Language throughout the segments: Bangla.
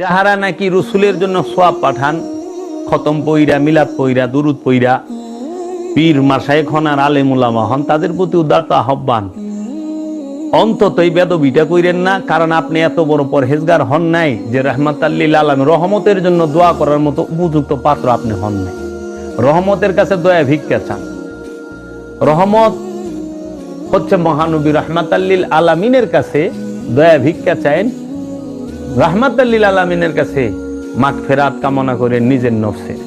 যাহারা নাকি রসুলের জন্য সোয়াব পাঠান, খতম পইরা, মিলাদ পইরা, দুরুদ পইরা, পীর মাসায় খনার আলেমুলামা হন, তাদের প্রতি উদারত আহ্বান। অন্তত এই বেদবিটা কইরেন না, কারণ আপনি এত বড় পরহেজগার হন নাই যে রহমত আল্লিল আলম রহমতের জন্য দোয়া করার মতো উপযুক্ত পাত্র আপনি হন নাই। রহমতের কাছে দয়া ভিক্ষা চান। রহমত হচ্ছে মহানবী রহমাত আল্লিল আলামিনের কাছে দয়া ভিক্ষা চাইন রহমাত আল্লিল আলামিনের কাছে মাঠ ফেরাত কামনা করে নিজের নফসের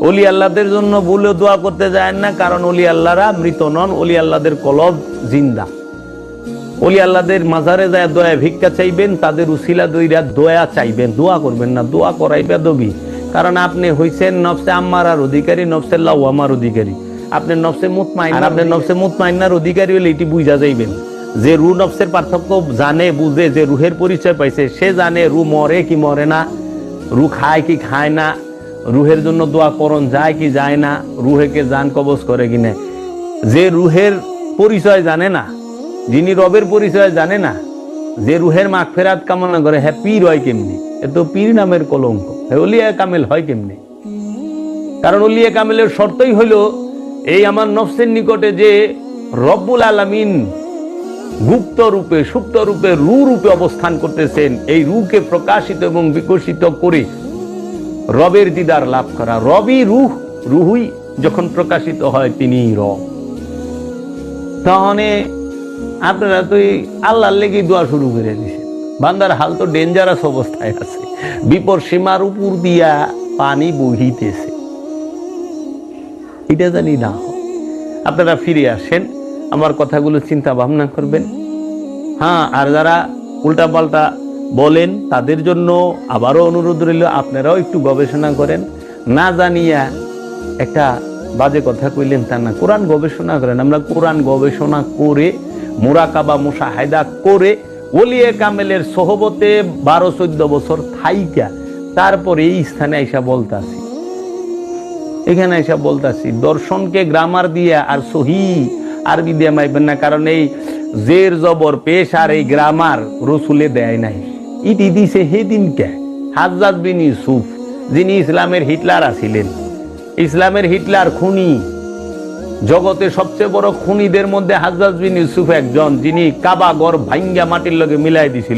অলি আল্লাহদের জন্য বলে দোয়া করতে যায় না কারণ অলি আল্লাহরা মৃত নন অলি আল্লাহদের কলব জিন্দা। অলি আল্লাহদের মাজারে যায় দয়া ভিক্ষা চাইবেন তাদের উসিলা দইরা দয়া চাইবেন। দোয়া করবেন না দোয়া করাই বেদবি। কারণ আপনি হইছেন নফসে আম্মারার অধিকারী নফসে লাউ আমার অধিকারী। আপনার নফসে মুতমাইন আর আপনি নফসে মুতমাইনার অধিকারী হলে এটি বুঝা যাইবেন যে রু নফসের পার্থক্য জানে, বুঝে, যে রুহের পরিচয় পাইছে, সে জানে রু মরে কি মরে না, রু খায় কি খায় না, রুহের জন্য দোয়া করণ যায় কি যায় না রুহেকে জান কবজ করে কি না। যে রুহের পরিচয় জানে না, যিনি রবের পরিচয় জানে না, যে রুহের মাখ ফেরাত কামনা করে হ্যাঁ পীর হয় কেমনি? এ তো পীর নামের কলঙ্ক। হ্যাঁ অলিয়া কামেল হয় কেমনি? কারণ অলিয়া কামেলের শর্তই হইল এই আমার নফসের নিকটে যে রব্বুল আলামিন গুপ্ত রূপে, সুপ্ত রূপে, রু রূপে অবস্থান করতেছেন। এই রুকে প্রকাশিত এবং বিকশিত করে রবের দিদার লাভ করা। রবই রুহ, রুহুই যখন প্রকাশিত হয়, তিনি রব। তাহলে আপনারা তো আল্লাহর লেগে দোয়া শুরু করে দিছে বান্দার হাল তো ডেঞ্জারাস অবস্থায় আছে। বিপদ সীমার উপর দিয়া পানি বহিতেছে। এটা জানি না। আপনারা ফিরে আসেন। আমার কথাগুলো চিন্তা ভাবনা করবেন। হ্যাঁ আর যারা উল্টাপাল্টা বলেন, তাদের জন্য আবারও অনুরোধ রইল, আপনারাও একটু গবেষণা করেন। না জানিয়া একটা বাজে কথা কইলেন তা না, কোরআন গবেষণা করেন। আমরা কোরআন গবেষণা করে, মোরাকাবা মুসাহায়দা করে, ওলিয়ে কামেলের সহবতে বারো চোদ্দ বছর থাইকা, তারপরে এই স্থানে আইসা বলতাছি। এখানে এসে বলতাছি, দর্শনকে গ্রামার দিয়া আর সহি আরবি দিয়ে মাইবেন না? কারণ এই জের, জবর পেশ আর এই গ্রামার রসুলে দেয় নাই। ইটি দিছে হেদিন কে হাজরাত বিন ইউসুফ, যিনি ইসলামের হিটলার আছিলেন। ইসলামের হিটলার খুনি, জগতে সবচেয়ে বড় খুনিদের মধ্যে হাজাজ বিন ইউসুফ একজন, যিনি কাবা গড় ভাঙ্গা মাটির লগে মিলাই দিছিল।